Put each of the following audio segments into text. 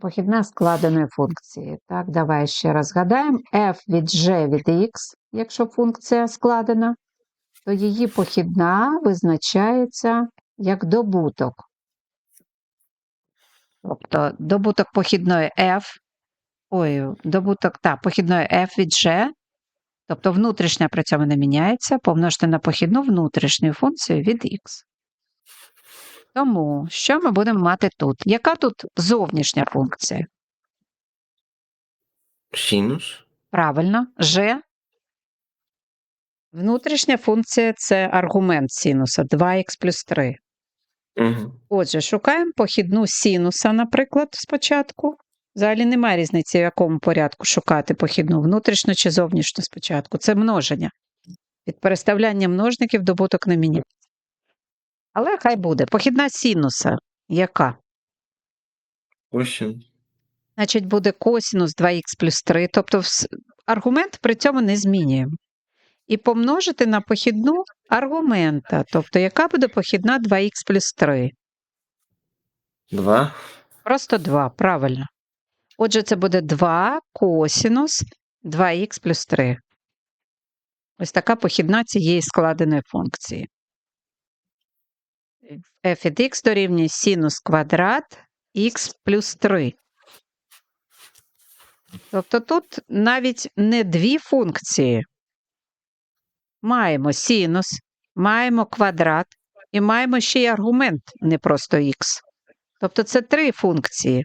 Похідна складеної функції. Так, давай ще раз згадаємо. f від g від x, якщо функція складена, то її похідна визначається як добуток. Тобто добуток похідної f, ой, добуток, так, похідної f від g, тобто внутрішня при цьому не міняється, помножити на похідну внутрішню функцію від x. Тому що ми будемо мати тут? Яка тут зовнішня функція? Синус. Правильно, g. Внутрішня функція це аргумент синуса 2х плюс 3. Угу. Отже, шукаємо похідну синуса, наприклад, спочатку. Взагалі немає різниці, в якому порядку шукати похідну внутрішню чи зовнішню спочатку. Це множення. Від переставляння множників добуток не міняється. Але хай буде. Похідна синуса. Яка? Косинус. Значить, буде косінус 2х плюс 3, тобто аргумент при цьому не змінюємо. І помножити на похідну аргумента, тобто яка буде похідна 2х плюс 3? Два. Просто 2, правильно. Отже, це буде 2 косінус 2х плюс 3. Ось така похідна цієї складеної функції. F від x дорівнює синус квадрат х плюс 3. Тобто тут навіть не дві функції. Маємо синус, маємо квадрат і маємо ще й аргумент, не просто х. Тобто це три функції.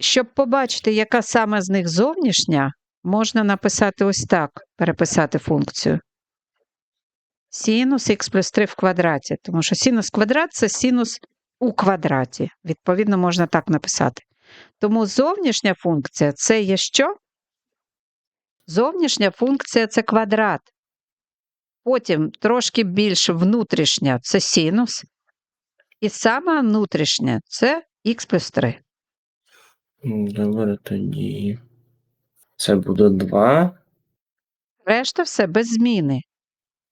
Щоб побачити, яка саме з них зовнішня, можна написати ось так, переписати функцію. Синус х плюс 3 в квадраті, тому що синус квадрат це синус у квадраті. Відповідно, можна так написати. Тому зовнішня функція це є що? Зовнішня функція це квадрат. Потім трошки більш внутрішня це синус. І саме внутрішня це х плюс 3. Добре, тоді. Це буде два. Решта все без зміни.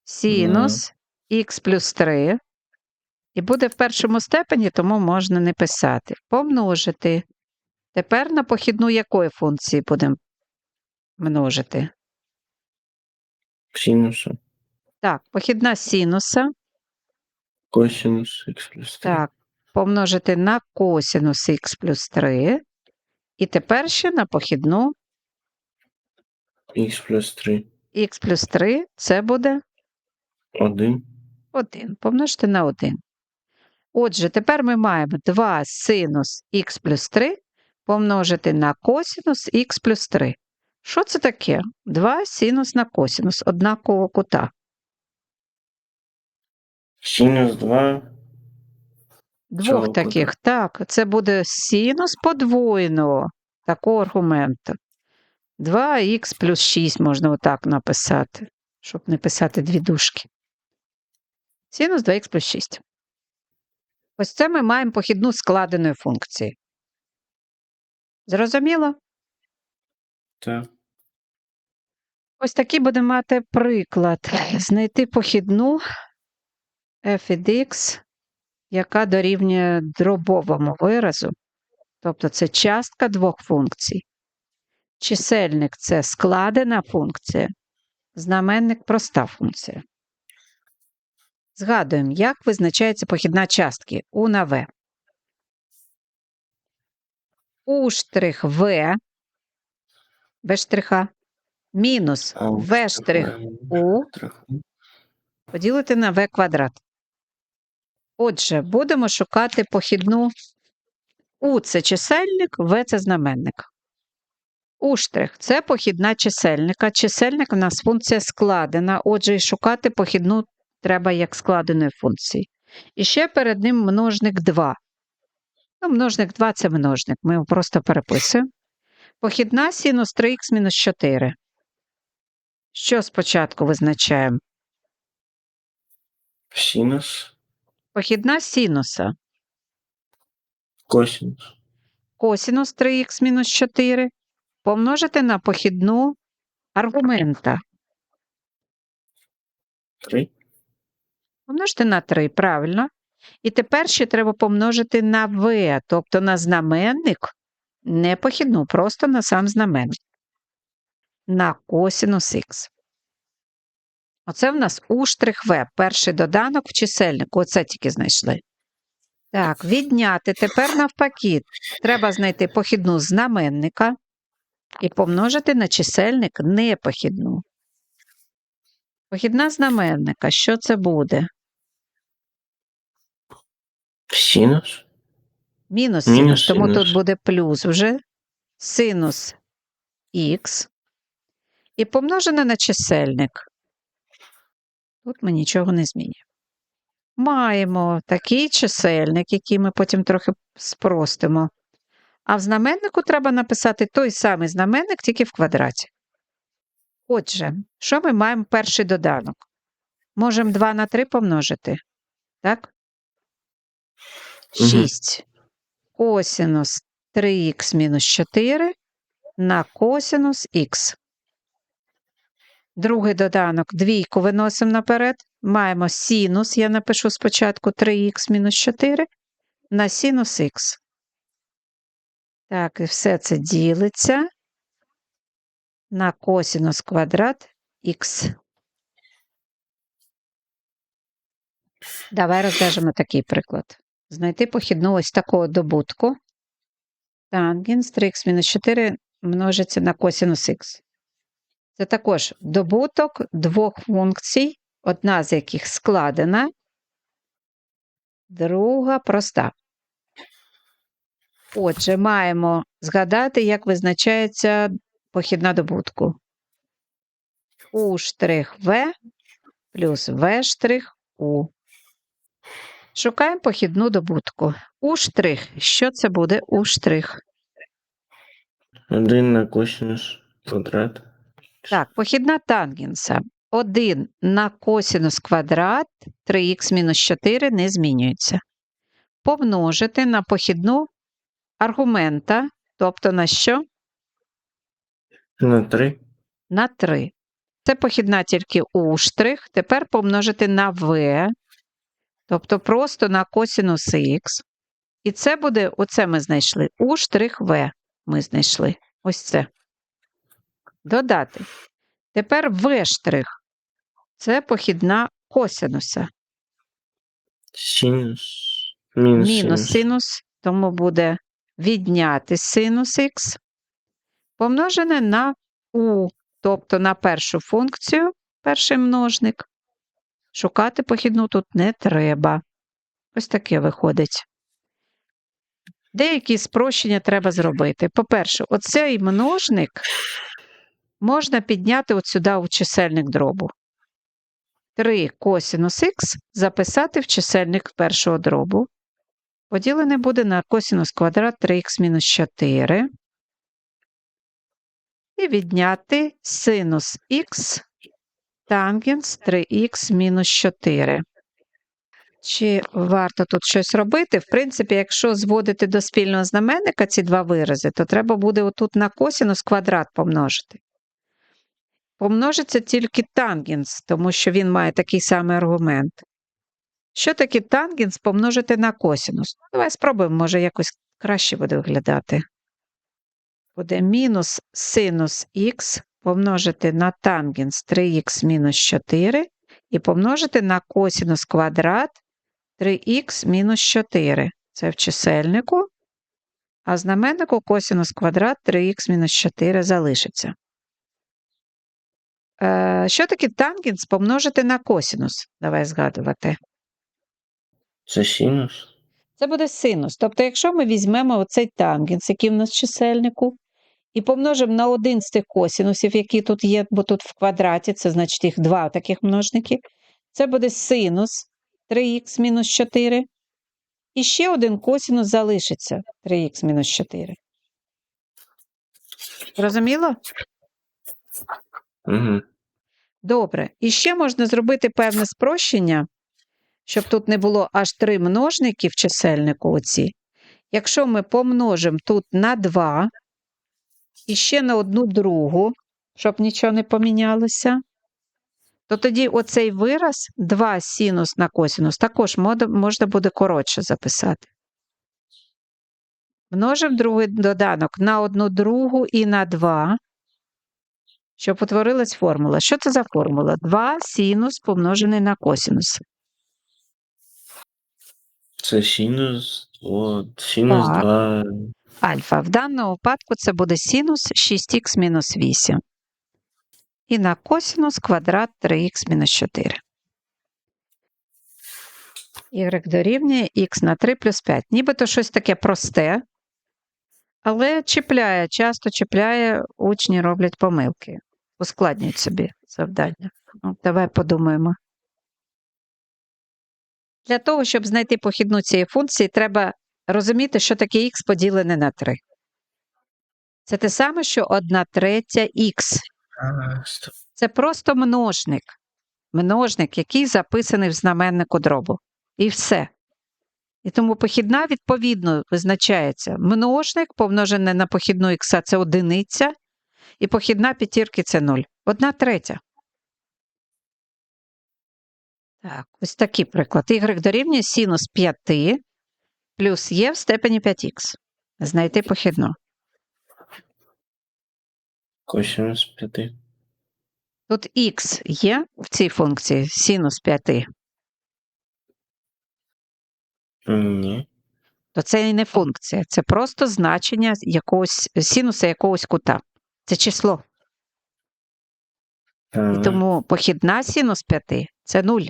Синус х плюс 3. І буде в першому степені, тому можна не писати. Помножити. Тепер на похідну якої функції будемо множити? Синуса. Так, похідна синуса. Косинус х плюс 3. Так, помножити на косинус х плюс 3. І тепер ще на похідну Х плюс 3. х плюс 3 це буде Один. 1. Помножити на 1. Отже, тепер ми маємо 2 синус х плюс 3 помножити на косинус х плюс 3. Що це таке? 2 синус на косинус однакового кута. Синус 2. Двох Цього кута. таких. Так, це буде синус подвоєного такого аргументу. 2х плюс 6 можна отак написати, щоб не писати дві дужки. Синус 2х плюс 6. Ось це ми маємо похідну складеної функції. Зрозуміло? Так. Ось такий будемо мати приклад. Знайти похідну f від x, яка дорівнює дробовому виразу, тобто це частка двох функцій. Чисельник це складена функція, знаменник проста функція. Згадуємо, як визначається похідна частки у на v. У штрих v без штриха мінус v штрих у поділити на v квадрат. Отже, будемо шукати похідну у це чисельник, v це знаменник. У штрих це похідна чисельника. Чисельник у нас функція складена, отже, і шукати похідну треба як складеної функції. І ще перед ним множник 2. Ну, множник 2 це множник, ми його просто переписуємо. Похідна синус 3х мінус 4. Що спочатку визначаємо? Синус. Похідна синуса. Косинус. Косінус 3х мінус 4 помножити на похідну аргумента. 3. Помножити на 3, правильно. І тепер ще треба помножити на v, тобто на знаменник Не похідну, просто на сам знаменник. На косінус х. Оце в нас у штрих В, перший доданок в чисельнику. Оце тільки знайшли. Так, відняти. Тепер навпаки. Треба знайти похідну знаменника і помножити на чисельник непохідну. Похідна знаменника. Що це буде? Синус. Мінус Мінус синус, тому синус. тут буде плюс вже синус х і помножене на чисельник. Тут ми нічого не змінюємо. Маємо такий чисельник, який ми потім трохи спростимо. А в знаменнику треба написати той самий знаменник, тільки в квадраті. Отже, що ми маємо перший доданок? Можемо 2 на 3 помножити. Так? Мгм. 6 косінус 3х мінус 4 на косінус х. Другий доданок двійку виносимо наперед. Маємо синус, я напишу спочатку 3х мінус 4 на синус х. Так, і все це ділиться на косінус квадрат х. Давай розв'яжемо такий приклад. Знайти похідну ось такого добутку. Тангенс 3х мінус 4 множиться на косінус х. Це також добуток двох функцій, одна з яких складена, друга проста. Отже, маємо згадати, як визначається похідна добутку. У В плюс В У. Шукаємо похідну добутку. У штрих. Що це буде у штрих? Один на косинус квадрат. Так, похідна тангенса. 1 на косінус квадрат 3х мінус 4 не змінюється. Помножити на похідну аргумента, тобто на що? На три. На 3. Це похідна тільки у штрих. Тепер помножити на v, тобто просто на косінус х. І це буде, оце ми знайшли, у штрих v ми знайшли. Ось це. Додати. Тепер v штрих. Це похідна косинуса. Синус. Мінус, Мінус синус. синус, тому буде відняти синус х, помножене на u, тобто на першу функцію, перший множник. Шукати похідну тут не треба. Ось таке виходить. Деякі спрощення треба зробити. По-перше, оцей множник можна підняти от сюди у чисельник дробу. 3 косінус х записати в чисельник першого дробу. Поділене буде на косінус квадрат 3х мінус 4. І відняти синус х тангенс 3х мінус 4. Чи варто тут щось робити? В принципі, якщо зводити до спільного знаменника ці два вирази, то треба буде отут на косінус квадрат помножити. Помножиться тільки тангенс, тому що він має такий самий аргумент. Що таке тангенс помножити на косінус? Ну, давай спробуємо, може якось краще буде виглядати. Буде мінус синус х помножити на тангенс 3х мінус 4 і помножити на косінус квадрат 3х мінус 4. Це в чисельнику, а в знаменнику косінус квадрат 3х мінус 4 залишиться. Е, що таке тангенс помножити на косінус? Давай згадувати. Це синус. Це буде синус. Тобто, якщо ми візьмемо оцей тангенс, який в нас в чисельнику, і помножимо на один з тих косінусів, які тут є, бо тут в квадраті, це значить їх два таких множники, це буде синус 3х мінус 4. І ще один косінус залишиться 3х мінус 4. Зрозуміло? Угу. Добре. І ще можна зробити певне спрощення, щоб тут не було аж три множники в чисельнику оці. Якщо ми помножимо тут на 2 і ще на одну другу, щоб нічого не помінялося, то тоді оцей вираз 2 синус на косинус також можна буде коротше записати. Множимо другий доданок на одну другу і на 2, щоб утворилась формула. Що це за формула? 2 синус помножений на косинус. Це синус, от, синус Так. 2, Альфа. В даному випадку це буде синус 6х мінус 8. І на косинус квадрат 3х мінус 4. Y дорівнює х на 3 плюс 5. Нібито щось таке просте, але чіпляє, часто чіпляє, учні роблять помилки, ускладнюють собі завдання. Ну, давай подумаємо. Для того, щоб знайти похідну цієї функції, треба розуміти, що таке х поділене на 3. Це те саме, що 1 третя х. Це просто множник. Множник, який записаний в знаменнику дробу. І все. І тому похідна відповідно визначається. Множник помножене на похідну х це одиниця, і похідна п'ятірки це 0. Одна третя. Так, ось такий приклад. Y дорівнює синус 5 плюс є в степені 5х. Знайти похідну. Косинус 5. Тут х є в цій функції синус 5, Ні. то це і не функція, це просто значення якогось синуса якогось кута. Це число. І тому похідна синус 5 це 0.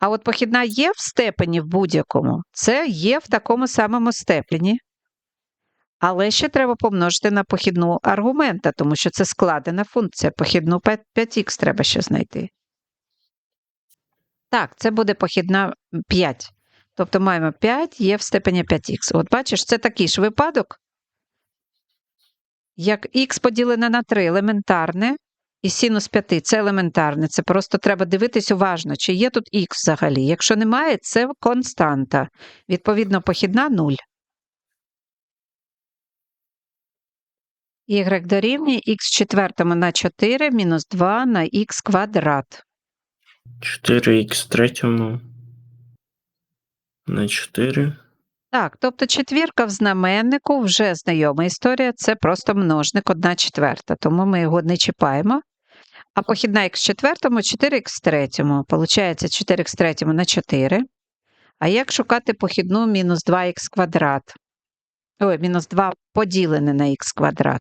А от похідна є в степені в будь-якому, це є в такому самому степені. Але ще треба помножити на похідну аргумента, тому що це складена функція. Похідну 5х треба ще знайти. Так, це буде похідна 5. Тобто маємо 5 є в степені 5х. От бачиш, це такий ж випадок, як х поділене на 3 елементарне, і синус 5 це елементарне. Це просто треба дивитись уважно, чи є тут х взагалі. Якщо немає, це константа. Відповідно, похідна 0. Y дорівнює х четвертому на 4 мінус 2 на х квадрат. 4х третьому на 4. Так, тобто четвірка в знаменнику вже знайома історія, це просто множник 1 четверта, тому ми його не чіпаємо. А похідна х четвертому 4х третьому. Получається 4х третьому на 4. А як шукати похідну мінус 2х квадрат? Ой, мінус 2 поділене на х квадрат.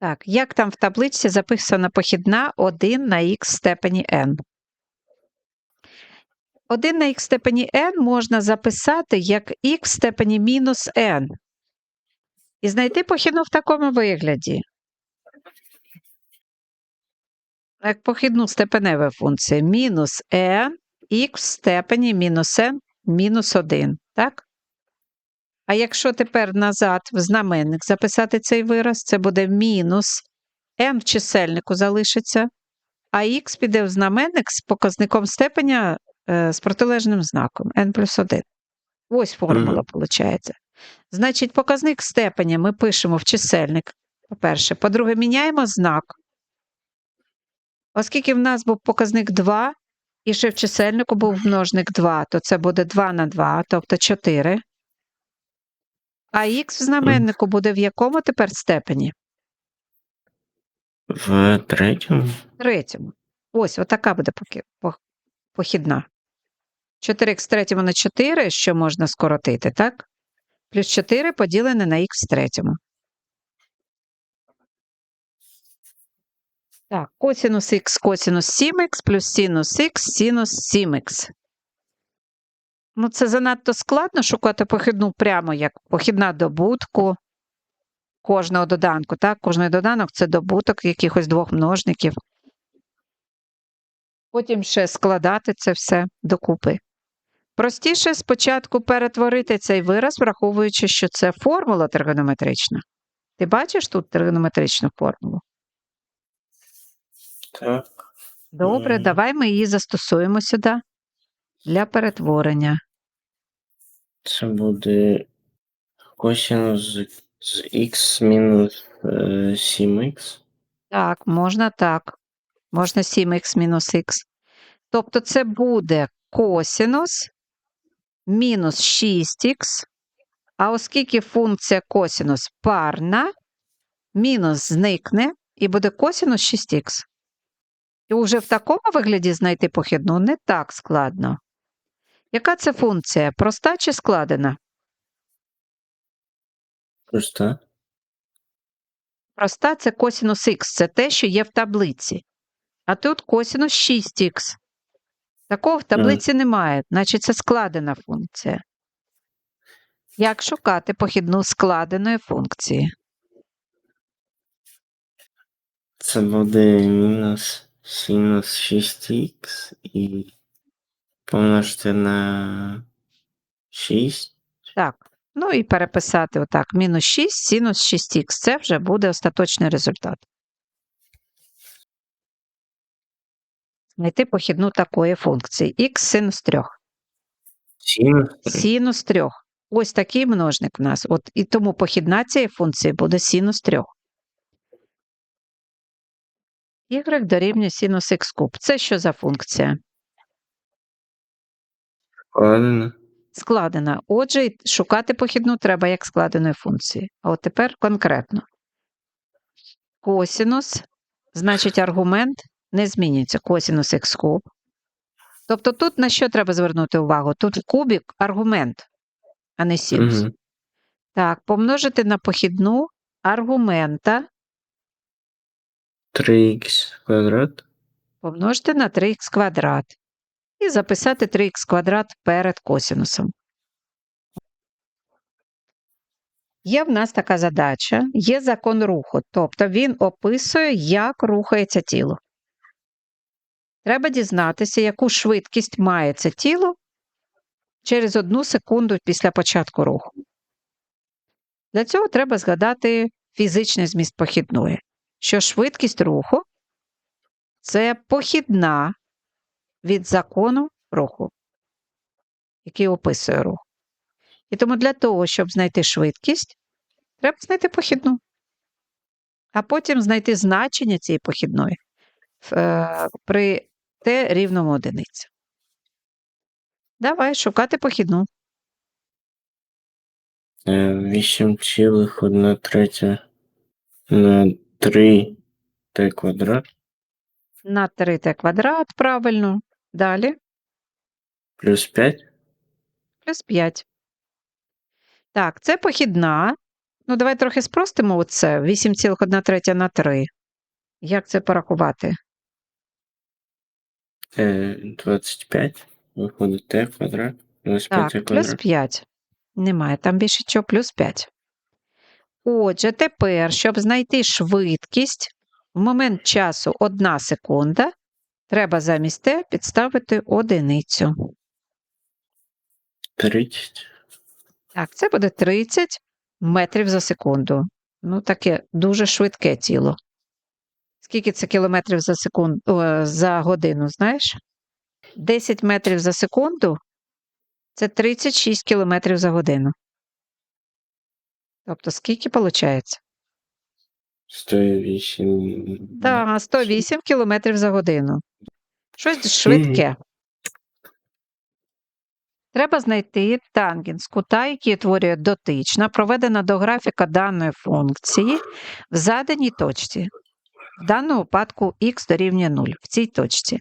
Так, як там в табличці записана похідна 1 на х степені n? 1 на х степені n можна записати як х степені мінус n. І знайти похідну в такому вигляді. Як похідну степеневої функції мінус n х в степені мінус n мінус 1. Так? А якщо тепер назад в знаменник записати цей вираз, це буде мінус n в чисельнику залишиться, а х піде в знаменник з показником степеня е, з протилежним знаком n плюс 1. Ось формула виходить. Значить, показник степеня ми пишемо в чисельник, по-перше. По-друге, міняємо знак. Оскільки в нас був показник 2, і ще в чисельнику був множник 2, то це буде 2 на 2, тобто 4. А х в знаменнику буде в якому тепер степені? В третьому. Третьому. Ось, отака буде похідна. 4х в третьому на 4, що можна скоротити, так? Плюс 4 поділене на х в третьому. Так, косінус х, косінус 7х плюс синус х, синус 7х. Ну, це занадто складно шукати похідну прямо як похідна добутку кожного доданку. Так? Кожний доданок це добуток якихось двох множників. Потім ще складати це все докупи. Простіше спочатку перетворити цей вираз, враховуючи, що це формула тригонометрична. Ти бачиш тут тригонометричну формулу? Так. Добре, давай ми її застосуємо сюди для перетворення. Це буде косинус з, х мінус е, 7х. Так, можна так. Можна 7х мінус х. Тобто це буде косінус мінус 6х, а оскільки функція косінус парна, мінус зникне і буде косінус 6х. І вже в такому вигляді знайти похідну не так складно. Яка це функція? Проста чи складена? Просто Проста це косінус х, це те, що є в таблиці. А тут косінус 6х. Такого в таблиці немає, значить це складена функція. Як шукати похідну складеної функції? це буде мінус синус 6х і помножити на 6. Так, ну і переписати отак: мінус 6, синус 6х. Це вже буде остаточний результат. Знайти похідну такої функції. х синус 3. Синус 3. Синус 3. Ось такий множник в нас. От, і тому похідна цієї функції буде синус 3. Y дорівнює синус х куб. Це що за функція? Складено. Складена. Отже, шукати похідну треба як складеної функції. А от тепер конкретно. Косінус, значить, аргумент не змінюється. Косінус х куб. Тобто тут на що треба звернути увагу? Тут кубік аргумент, а не синус. Угу. Так, помножити на похідну аргумента 3х квадрат. помножити на 3х квадрат. І записати 3х квадрат перед косінусом. Є в нас така задача, є закон руху, тобто він описує, як рухається тіло. Треба дізнатися, яку швидкість має це тіло через одну секунду після початку руху. Для цього треба згадати фізичний зміст похідної, що швидкість руху це похідна від закону руху, який описує рух. І тому для того, щоб знайти швидкість, треба знайти похідну, а потім знайти значення цієї похідної е, при t рівному одиниці. Давай шукати похідну. 8,1 третя на 3 t квадрат На 3t квадрат, правильно. Далі плюс 5. плюс 5. Так, це похідна. Ну, давай трохи спростимо оце. 8,1 третя на 3. Як це порахувати? Е, 25. Виходить t квадрат плюс 5 Так, плюс 5. Немає, там більше чого, плюс 5. Отже, тепер, щоб знайти швидкість, в момент часу 1 секунда, треба замість t підставити одиницю. 30. Так, це буде 30 метрів за секунду. Ну, таке дуже швидке тіло. Скільки це кілометрів за секунду, о, за годину, знаєш? 10 метрів за секунду це 36 кілометрів за годину. Тобто, скільки виходить? 108. Так, 108 кілометрів за годину. Щось швидке. Треба знайти тангенс кута, який утворює дотична, проведена до графіка даної функції в заданій точці. В даному випадку х дорівнює 0 в цій точці.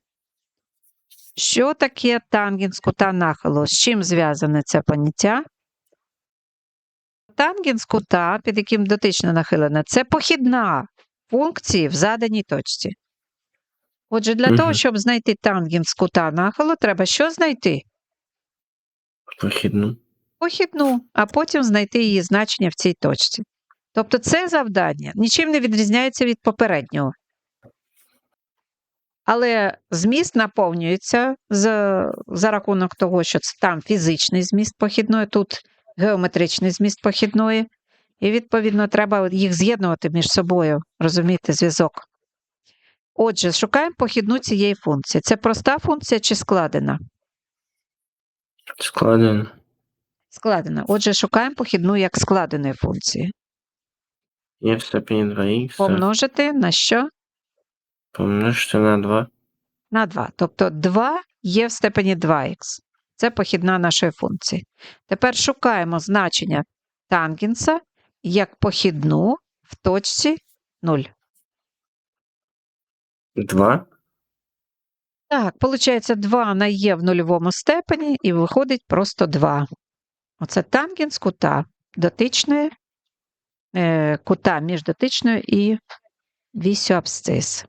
Що таке тангенс кута нахилу? З чим зв'язане це поняття? Тангенс кута, під яким дотично нахилена, це похідна функції в заданій точці. Отже, для того, щоб знайти тангенс кута нахилу, треба що знайти? Похідну. похідну, а потім знайти її значення в цій точці. Тобто це завдання нічим не відрізняється від попереднього. Але зміст наповнюється за, за рахунок того, що це там фізичний зміст похідної, тут геометричний зміст похідної, і, відповідно, треба їх з'єднувати між собою, розумієте, зв'язок. Отже, шукаємо похідну цієї функції. Це проста функція чи складена? Складено. Складена. Отже, шукаємо похідну як складеної функції. Є в степені 2х. Помножити на що? Помножити на 2. На 2. Тобто 2 є в степені 2х. Це похідна нашої функції. Тепер шукаємо значення тангенса як похідну в точці 0. 2. Так, виходить, 2 на є в нульовому степені і виходить просто 2. Оце тангенс кута дотичної, е, кута між дотичною і вісю абсцис.